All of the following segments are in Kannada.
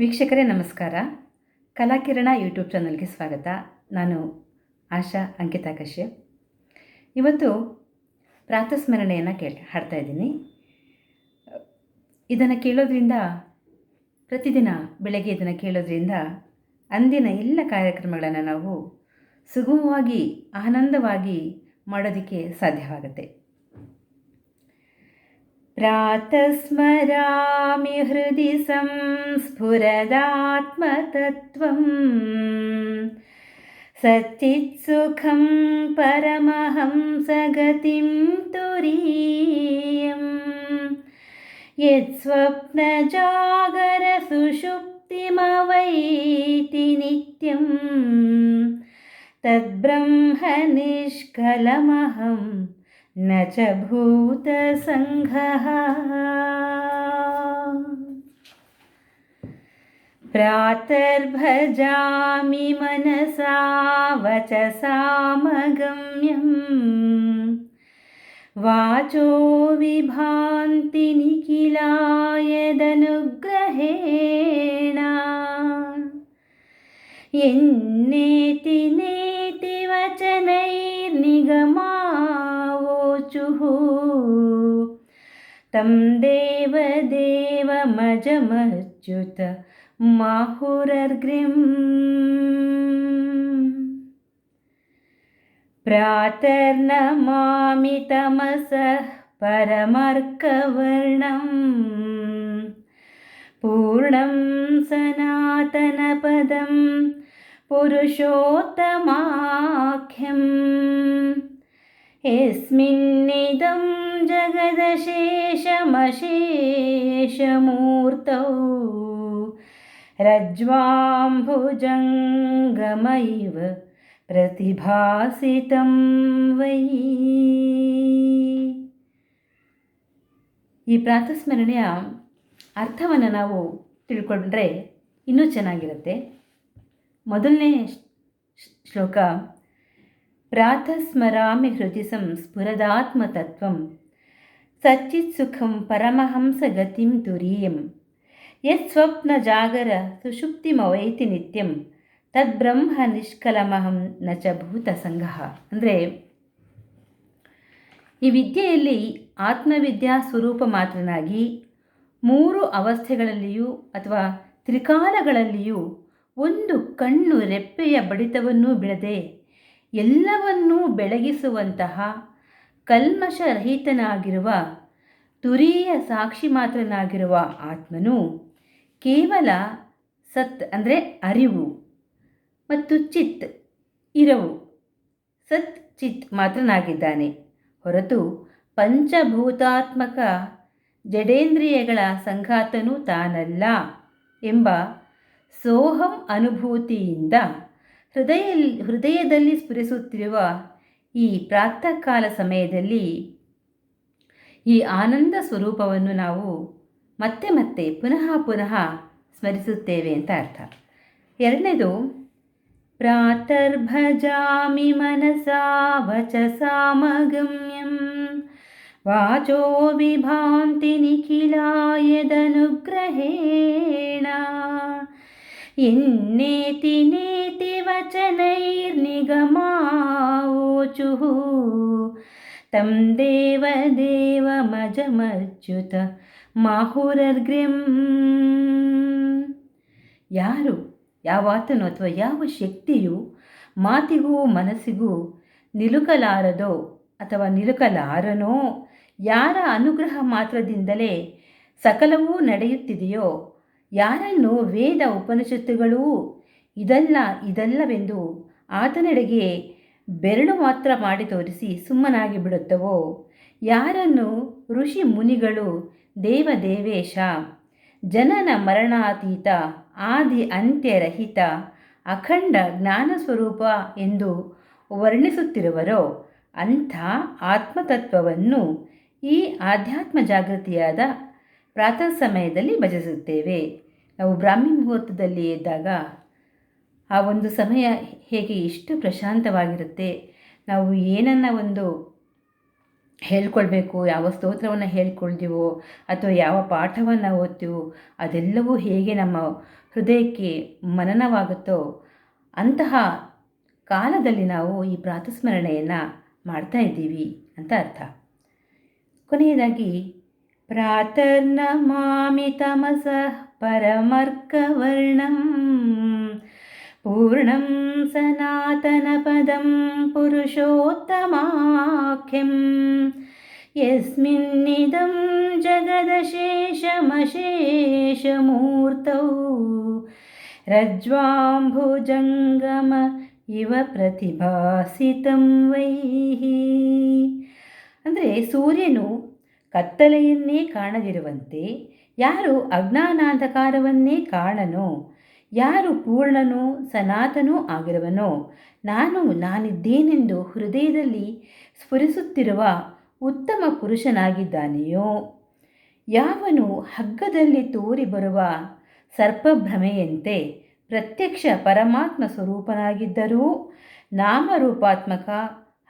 ವೀಕ್ಷಕರೇ, ನಮಸ್ಕಾರ. ಕಲಾಕಿರಣ ಯೂಟ್ಯೂಬ್ ಚಾನಲ್ಗೆ ಸ್ವಾಗತ. ನಾನು ಆಶಾ ಅಂಕಿತಾ ಕಶ್ಯಪ್. ಇವತ್ತು ಪ್ರಾತಸ್ಮರಣೆಯನ್ನು ಕೇಳಿ, ಹಾಡ್ತಾ ಇದ್ದೀನಿ. ಇದನ್ನು ಕೇಳೋದ್ರಿಂದ, ಪ್ರತಿದಿನ ಬೆಳಗ್ಗೆ ಇದನ್ನು ಕೇಳೋದ್ರಿಂದ ಅಂದಿನ ಎಲ್ಲ ಕಾರ್ಯಕ್ರಮಗಳನ್ನು ನಾವು ಸುಗಮವಾಗಿ, ಆನಂದವಾಗಿ ಮಾಡೋದಕ್ಕೆ ಸಾಧ್ಯವಾಗುತ್ತೆ. प्रातः स्मरामि हृदि संस्फुरदात्मतत्त्वम्। सच्चित्सुखं परमहंसगतिं तुरीयम्। यत्स्वप्नजागरसुषुप्तिमवैति नित्यं तद्ब्रह्मनिष्कलमहम् न च भूतसङ्घः। प्रातर्भजामि मनसा वचसामगम्यम् वाचो विभान्तिनिखिलायदनुग्रहेण यन्नेति नेति वचनैर्निगमावोचुः तं देवदेवमजमच्युत माहुरर्ग्रिम् प्रातर्नमामि तमसः परमर्कवर्णम्। पूर्णं सनातनपदं पुरुषोत्तमाख्यम् यस्मिन्निदं जगदशेषमशेषमूर्तौ रज्ज्वाम्भुजङ्गमैव ಪ್ರತಿಭಾಸಿತಂ ವೈ ಈ ಪ್ರಾತಸ್ಮರಣೆಯ ಅರ್ಥವನ್ನು ನಾವು ತಿಳ್ಕೊಂಡ್ರೆ ಇನ್ನೂ ಚೆನ್ನಾಗಿರುತ್ತೆ ಮೊದಲನೇ ಶ್ಲೋಕ ಸುಖಂ ಪರಮಹಂಸ ಗತಿಂ ತುರೀಯಂ ಯತ್ ಸ್ವಪ್ನ ಜಾಗರ ಸುಷುಪ್ತಿಮವೈತಿ ನಿತ್ಯಂ. ತದ್ಬ್ರಹ್ಮ ನಿಷ್ಕಲಮಹಂ ನ ಚ ಭೂತ ಸಂಘ ಅಂದರೆ ಈ ವಿದ್ಯೆಯಲ್ಲಿ ಆತ್ಮವಿದ್ಯಾ ಸ್ವರೂಪ ಮಾತ್ರನಾಗಿ ಮೂರು ಅವಸ್ಥೆಗಳಲ್ಲಿಯೂ ಅಥವಾ ತ್ರಿಕಾಲಗಳಲ್ಲಿಯೂ ಒಂದು ಕಣ್ಣು ರೆಪ್ಪೆಯ ಬಡಿತವನ್ನೂ ಬಿಡದೆ ಎಲ್ಲವನ್ನೂ ಬೆಳಗಿಸುವಂತಹ ಕಲ್ಮಶರಹಿತನಾಗಿರುವ ತುರಿಯ ಸಾಕ್ಷಿ ಮಾತ್ರನಾಗಿರುವ ಆತ್ಮನು ಕೇವಲ ಸತ್ ಅಂದರೆ ಅರಿವು ಮತ್ತು ಚಿತ್ ಇರವು. ಸತ್ ಚಿತ್ ಮಾತ್ರನಾಗಿದ್ದಾನೆ. ಹೊರತು ಪಂಚಭೂತಾತ್ಮಕ ಜಡೇಂದ್ರಿಯಗಳ ಸಂಘಾತನೂ ತಾನಲ್ಲ ಎಂಬ ಸೋಹಂ ಅನುಭೂತಿಯಿಂದ ಹೃದಯ ಹೃದಯದಲ್ಲಿ ಸ್ಫುರಿಸುತ್ತಿರುವ ಈ ಪ್ರಾತಃ ಕಾಲ ಸಮಯದಲ್ಲಿ ಈ ಆನಂದ ಸ್ವರೂಪವನ್ನು ನಾವು ಮತ್ತೆ ಮತ್ತೆ ಪುನಃ ಪುನಃ ಸ್ಮರಿಸುತ್ತೇವೆ ಅಂತ ಅರ್ಥ. ಎರಡನೇದು, ಪ್ರಾತರ್ಭಜಾಮಿ ಮನಸಾ ವಚಸಾಮಗಮ್ಯಂ ವಾಚೋ ವಿಭಾಂತಿ ನಿಖಿಲಾಯದನುಗ್ರಹೇಣ ಇನ್ನೇತಿ ನೇತಿ ದೇವ ದೇವ ದೇವದೇವಮಜಮಚ್ಯುತ ಮಾಹುರರ್ಗ್ರಿಂ ಯಾರು? ಯಾವಾತನು ಅಥವಾ ಯಾವ ಶಕ್ತಿಯು ಮಾತಿಗೂ ಮನಸ್ಸಿಗೂ ನಿಲುಕಲಾರದೋ ಅಥವಾ ನಿಲುಕಲಾರನೋ, ಯಾರ ಅನುಗ್ರಹ ಮಾತ್ರದಿಂದಲೇ ಸಕಲವೂ ನಡೆಯುತ್ತಿದೆಯೋ ಯಾರನ್ನು ವೇದ ಉಪನಿಷತ್ತುಗಳೂ ಇದಲ್ಲ ಇದಲ್ಲವೆಂದು ಆತನೆಡೆಗೆ ಬೆರಳು ಮಾತ್ರ ಮಾಡಿ ತೋರಿಸಿ ಸುಮ್ಮನಾಗಿ ಬಿಡುತ್ತವೋ? ಯಾರನ್ನು ಋಷಿ ಮುನಿಗಳು ದೇವದೇವೇಶ, ಜನನ ಮರಣಾತೀತ, ಆದಿ ಅಂತ್ಯರಹಿತ, ಅಖಂಡ ಜ್ಞಾನ ಸ್ವರೂಪ ಎಂದು ವರ್ಣಿಸುತ್ತಿರುವರೋ, ಅಂಥ ಆತ್ಮತತ್ವವನ್ನು ಈ ಆಧ್ಯಾತ್ಮ ಜಾಗೃತಿಯಾದ ಪ್ರಾತಃ ಸಮಯದಲ್ಲಿ ಭಜಿಸುತ್ತೇವೆ. ನಾವು ಬ್ರಾಹ್ಮಿ ಮುಹೂರ್ತದಲ್ಲಿ ಇದ್ದಾಗ ಆ ಒಂದು ಸಮಯ ಹೇಗೆ ಎಷ್ಟು ಪ್ರಶಾಂತವಾಗಿರುತ್ತೆ, ನಾವು ಏನನ್ನ ಒಂದು ಹೇಳ್ಕೊಳ್ಬೇಕು, ಯಾವ ಸ್ತೋತ್ರವನ್ನು ಹೇಳ್ಕೊಳ್ತೀವೋ, ಅಥವಾ ಯಾವ ಪಾಠವನ್ನು ಓದ್ತೀವೋ, ಅದೆಲ್ಲವೂ ಹೇಗೆ ನಮ್ಮ ಹೃದಯಕ್ಕೆ ಮನನವಾಗುತ್ತೋ, ಅಂತಹ ಕಾಲದಲ್ಲಿ ನಾವು ಈ ಪ್ರಾತಸ್ಮರಣೆಯನ್ನು ಮಾಡ್ತಾ ಇದ್ದೀವಿ ಅಂತ ಅರ್ಥ. ಕೊನೆಯದಾಗಿ ಪ್ರಾತರ್ನಮಾಮಿ ತಮಸಃ ಪರಮರ್ಕವರ್ಣಂ ಪೂರ್ಣಂ ಸನಾತನಪದಂ ಪುರುಷೋತ್ತಮಾಖ್ಯಂ ಯಸ್ಮಿನ್ನಿದಂ ಜಗದಶೇಷಮಶೇಷಮೂರ್ತೌ ರಜ್ವಾಂಭುಜಂಗಮ ಇವ ಪ್ರತಿಭಾಸಿತಂ ವೈಹಿ ಅಂದರೆ ಸೂರ್ಯನು ಕತ್ತಲೆಯನ್ನೇ ಕಾಣದಿರುವಂತೆ, ಯಾರು ಅಜ್ಞಾನಾಂಧಕಾರವನ್ನೇ ಕಾಣನೋ, ಯಾರು ಪೂರ್ಣನೂ, ಸನಾತನೂ ಆಗಿರುವನೋ, ನಾನು ನಾನಿದ್ದೇನೆಂದು ಹೃದಯದಲ್ಲಿ ಸ್ಫುರಿಸುತ್ತಿರುವ ಉತ್ತಮ ಪುರುಷನಾಗಿದ್ದಾನೆಯೋ? ಯಾವನು ಹಗ್ಗದಲ್ಲಿ ತೋರಿ ಬರುವ ಸರ್ಪಭ್ರಮೆಯಂತೆ ಪ್ರತ್ಯಕ್ಷ ಪರಮಾತ್ಮ ಸ್ವರೂಪನಾಗಿದ್ದರೂ ನಾಮರೂಪಾತ್ಮಕ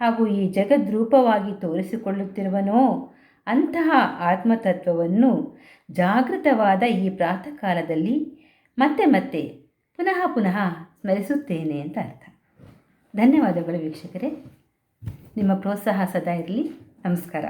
ಹಾಗೂ ಈ ಜಗದ್ರೂಪವಾಗಿ ತೋರಿಸಿಕೊಳ್ಳುತ್ತಿರುವನೋ? ಅಂತಹ ಆತ್ಮತತ್ವವನ್ನು ಜಾಗೃತವಾದ ಈ ಪ್ರಾತಃ ಕಾಲದಲ್ಲಿ ಮತ್ತೆ ಮತ್ತೆ ಪುನಃ ಪುನಃ ಸ್ಮರಿಸುತ್ತೇನೆ ಅಂತ ಅರ್ಥ. ಧನ್ಯವಾದಗಳು ವೀಕ್ಷಕರೇ. ನಿಮ್ಮ ಪ್ರೋತ್ಸಾಹ ಸದಾ ಇರಲಿ. ನಮಸ್ಕಾರ.